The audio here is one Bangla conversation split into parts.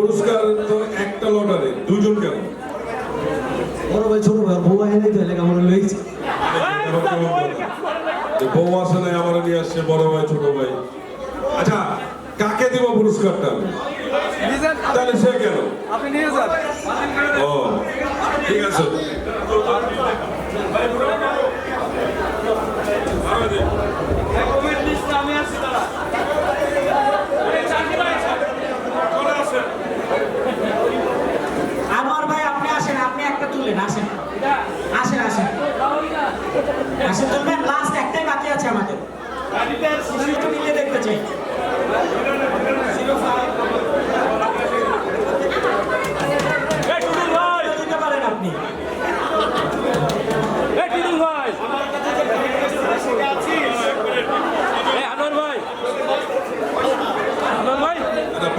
পুরস্কার তো একটা লটারি। দুজন কেন? বড় ভাই ছোট ভাই বউ আহে নাই তো এলাকা আমার লইছে? বউ আসে নাই আমার নিয়ে আসছে বড় ভাই ছোট ভাই। আচ্ছা কাকে দিব পুরস্কারটা? আমি? তাহলে সে কেন? আপনি নিয়ে যান। ও ঠিক আছে আমি আছি দাঁড়া আনোয়ার ভাই আপনি আসেন আপনি একটা তুলেন আসেন আসেন। আসেন তুলবেন লাস্ট একটাই বাকি আছে আমাদের। একটু দেখতে চাই। দিতে পারেন আপনি।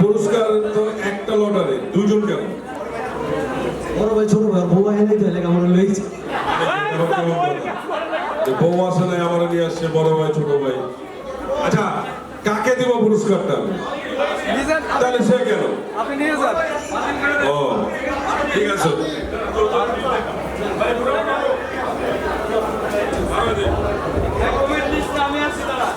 পুরস্কার তো একটা লটারি দুজন কেন? বড় ভাই ছোট ভাই বউ নাই তো এলাকা আমার লইছে। বউ আসে নাই আমার নিয়ে আসছে বড় ভাই ছোট ভাই। আচ্ছা কাকে দিব পুরস্কারটা? তাহলে সে কেন? আপনি নিয়ে যান। ও ঠিক আছে। আমি আছি দাঁড়া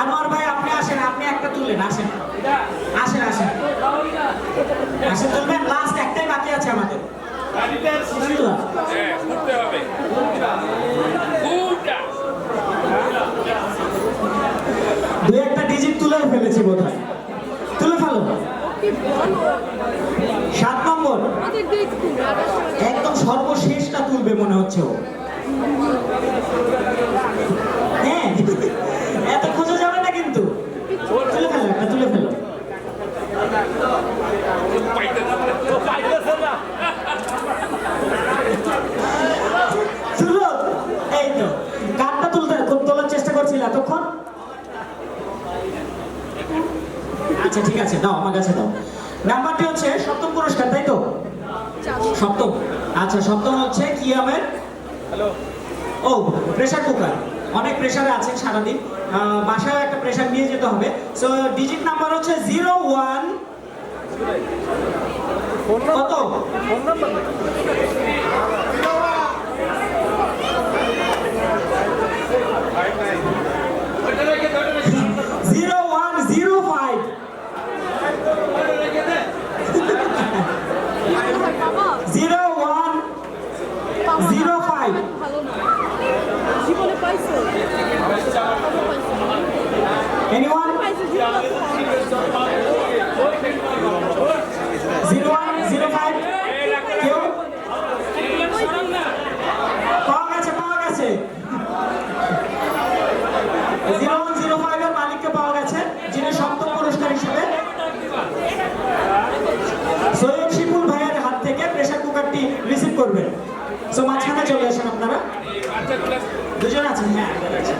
আনোয়ার ভাই আপনি আসেন আপনি আসেন। আসেন আসেন। আসেন তুলবেন লাস্ট একটাই বাকি আছে আমাদের। দু একটা ডিজিট তুলে ফেলেছি বোধ তুলে ফেলো। সাত নম্বর। একদম সর্বশেষটা তুলবে মনে হচ্ছে ও হ্যাঁ এত খোঁজা যাবে না কিন্তু তুলে ফেলো একটা তুলে ফেলো তুলো এই তো কার্ডটা তুলতে তোলার চেষ্টা করছিল এতক্ষণ আচ্ছা ঠিক আছে দাও আমার কাছে দাও। নাম্বারটি হচ্ছে সপ্তম পুরস্কার তাই তো? সপ্তম। আচ্ছা সপ্তম হচ্ছে কি আমের? ও প্রেসার কুকার অনেক প্রেসারে আছেন সারাদিন। আহ, বাসায় একটা প্রেশার নিয়ে যেতে হবে। সো ডিজিট নাম্বার হচ্ছে জিরো ওয়ান কত phone number zero one zero five zero one zero five. Anyone zero one, zero five. পাওয়া গেছে পাওয়া গেছে। জিরো ওয়ান, জিরো ফাইভের মালিককে পাওয়া গেছে, যিনি সপ্তম পুরস্কার হিসেবে। সৈয়দ শিপুল ভাইয়ের হাত থেকে প্রেসার কুকারটি রিসিভ করবেন। সো মাঝখানে চলে আসেন আপনারা দুজন আছেন হ্যাঁ একজন আছেন।